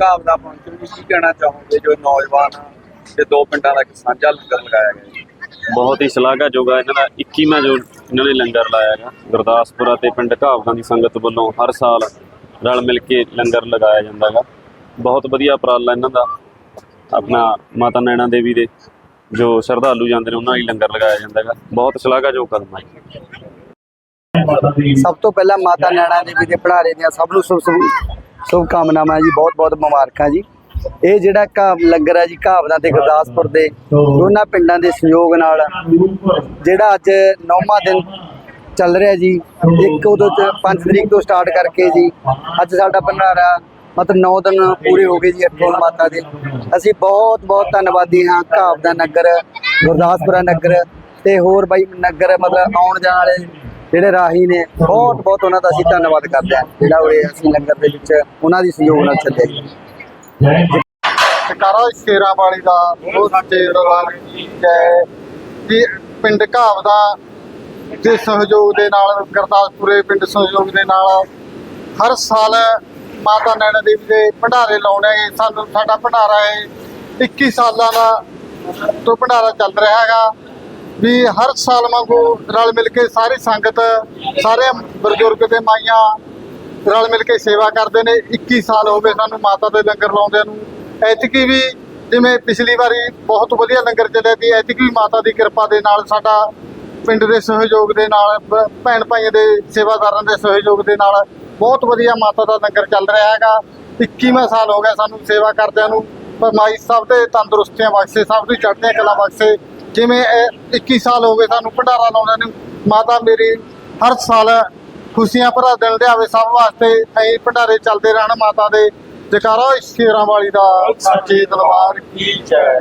ਘਾਬ ਦਾ ਪਹੁੰਚਣ ਵੀ ਕੀ ਕਹਿਣਾ ਚਾਹੋਗੇ ਜੋ ਨੌਜਵਾਨ ਤੇ ਦੋ ਪਿੰਡਾਂ ਦਾ ਇੱਕ ਸਾਂਝਾ ਲੰਗਰ ਲਗਾਇਆ ਗਿਆ ਬਹੁਤ ਹੀ ਸ਼ਲਾਘਾਯੋਗ ਆ ਇਹਨਾਂ ਦਾ। 21ਵਾਂ ਜੋ ਇਹਨਾਂ ਨੇ ਲੰਗਰ ਲਾਇਆ ਹੈਗਾ ਗੁਰਦਾਸਪੁਰਾ ਤੇ ਪਿੰਡ ਘਾਵਦਾਂ ਦੀ ਸੰਗਤ ਵੱਲੋਂ ਹਰ ਸਾਲ ਰਲ ਮਿਲ ਕੇ ਲੰਗਰ ਲਗਾਇਆ ਜਾਂਦਾ ਹੈਗਾ। ਬਹੁਤ ਵਧੀਆ ਉਪਰਾਲਾ ਇਹਨਾਂ ਦਾ ਆਪਣਾ ਮਾਤਾ ਨੈਣਾ ਦੇਵੀ ਦੇ ਜੋ ਸ਼ਰਧਾਲੂ ਜਾਂਦੇ ਨੇ ਉਹਨਾਂ ਲਈ ਲੰਗਰ ਲਗਾਇਆ ਜਾਂਦਾ ਹੈਗਾ। ਬਹੁਤ ਸ਼ਲਾਘਾਯੋਗ ਕਦਮ ਹੈ ਸਭ ਤੋਂ ਪਹਿਲਾਂ ਮਾਤਾ ਨੈਣਾ ਦੇਵੀ ਦੇ ਭੰਡਾਰੇ ਦੀਆਂ ਸਭ ਨੂੰ ਸ਼ੁਭ ਕਾਮਨਾਵਾਂ ਜੀ, ਬਹੁਤ ਬਹੁਤ ਮੁਬਾਰਕਾਂ ਜੀ। ਇਹ ਜਿਹੜਾ ਘਾਵ ਲੰਗਰ ਹੈ ਜੀ, ਘਾਵਦਾਂ ਤੇ ਗੁਰਦਾਸਪੁਰ ਦੇ, ਦੋਨਾਂ ਪਿੰਡਾਂ ਦੇ ਸਹਿਯੋਗ ਨਾਲ ਜਿਹੜਾ ਅੱਜ ਨੌਵਾਂ ਦਿਨ ਚੱਲ ਰਿਹਾ ਜੀ, ਇੱਕ ਉਦੋਂ ਚ 5 ਤਰੀਕ ਤੋਂ ਸਟਾਰਟ ਕਰਕੇ ਜੀ, ਅੱਜ ਸਾਡਾ ਭੰਡਾਰਾ ਮਤਲਬ 9 ਦਿਨ ਪੂਰੇ ਹੋ ਗਏ ਜੀ ਅੱਠੋਂ ਮਾਤਾ ਦੇ। ਅਸੀਂ ਬਹੁਤ ਬਹੁਤ ਧੰਨਵਾਦੀ ਹਾਂ ਘਾਵਦਾ ਨਗਰ, ਗੁਰਦਾਸਪੁਰਾ ਨਗਰ ਤੇ ਹੋਰ ਬਾਈ ਨਗਰ ਮਤਲਬ ਆਉਣ ਜਾਣ ਵਾਲੇ ਜਿਹੜੇ ਰਾਹੀ ਨੇ, ਬਹੁਤ ਬਹੁਤ ਉਹਨਾਂ ਦਾ ਅਸੀਂ ਧੰਨਵਾਦ ਕਰਦੇ ਹਾਂ। ਜਿਹੜਾ ਉਹ ਅਸੀਂ ਲੰਗਰ ਦੇ ਵਿੱਚ ਉਹਨਾਂ ਦੀ ਸਹਿਯੋਗ ਨਾਲ ਚੱਲੇ ਜੀ ਸਰਕਾਰਾਂ ਵਾਲੀ ਦਾ ਬਹੁਤ ਚੇੜਵਾਰ ਹੈ ਕਿ ਪਿੰਡ ਘਾਵ ਦਾ ਦੇ ਸਹਿਯੋਗ ਦੇ ਨਾਲ, ਗੁਰਦਾਸਪੁਰੇ ਪਿੰਡ ਸਹਿਯੋਗ ਦੇ ਨਾਲ ਹਰ ਸਾਲ ਮਾਤਾ ਨੈਣਾ ਦੇਵੀ ਦੇ ਭੰਡਾਰੇ ਲਾਉਣੇ ਸਾਨੂੰ ਸਾਡਾ ਭੰਡਾਰਾ ਹੈ 21 ਸਾਲਾਂ ਦਾ ਤੋਂ ਭੰਡਾਰਾ ਚੱਲ ਰਿਹਾ ਹੈਗਾ। ਵੀ ਹਰ ਸਾਲ ਵਾਂਗੂ ਰਲ ਮਿਲ ਕੇ ਸਾਰੀ ਸੰਗਤ, ਸਾਰੇ ਬਜ਼ੁਰਗ ਤੇ ਮਾਈਆਂ ਰਲ ਮਿਲ ਕੇ ਸੇਵਾ ਕਰਦੇ ਨੇ। 21 ਸਾਲ ਹੋ ਗਏ ਸਾਨੂੰ ਮਾਤਾ ਦੇ ਲੰਗਰ ਲਾਉਂਦਿਆਂ ਨੂੰ। ਐਤਕੀ ਵੀ ਜਿਵੇਂ ਪਿਛਲੀ ਵਾਰੀ ਬਹੁਤ ਵਧੀਆ ਲੰਗਰ ਚੱਲਿਆ ਸੀ, ਐਤਕੀ ਵੀ ਮਾਤਾ ਦੀ ਕਿਰਪਾ ਦੇ ਨਾਲ ਸਾਡਾ ਪਿੰਡ ਦੇ ਸਹਿਯੋਗ ਦੇ ਨਾਲ ਭੈਣ ਭਾਈਆਂ ਦੇ ਸੇਵਾਦਾਰਾਂ ਦੇ ਸਹਿਯੋਗ ਦੇ ਨਾਲ ਬਹੁਤ ਵਧੀਆ ਮਾਤਾ ਦਾ ਲੰਗਰ ਚੱਲ ਰਿਹਾ ਹੈਗਾ। 21ਵਾਂ ਸਾਲ ਹੋ ਗਿਆ ਸਾਨੂੰ ਸੇਵਾ ਕਰਦਿਆਂ ਨੂੰ। ਪਰਮਾਈ ਸਭ ਦੇ ਤੰਦਰੁਸਤੀਆਂ ਬਖਸ਼ੇ ਸਭ ਦੀ ਚੜ੍ਹਦੀਆਂ ਕਲਾ ਬਖਸ਼ੇ ਜਿਵੇਂ ਇਹ 21 ਸਾਲ ਹੋ ਗਏ ਸਾਨੂੰ ਭੰਡਾਰਾ ਲਾਉਂਦਿਆਂ ਨੂੰ, ਮਾਤਾ ਮੇਰੀ ਹਰ ਸਾਲ ਖੁਸ਼ੀਆਂ ਭਰਾ ਦਿਨ ਲਿਆਵੇ, ਸਭ ਵਾਸਤੇ ਅਸੀਂ ਭੰਡਾਰੇ ਚੱਲਦੇ ਰਹਿਣ ਮਾਤਾ ਦੇ। ਜਕਾਰਾ ਸ਼ੇਰਾਂ ਵਾਲੀ ਦਾ, ਸੱਚੇ ਦਰਬਾਰ। ਕੀ ਜੈ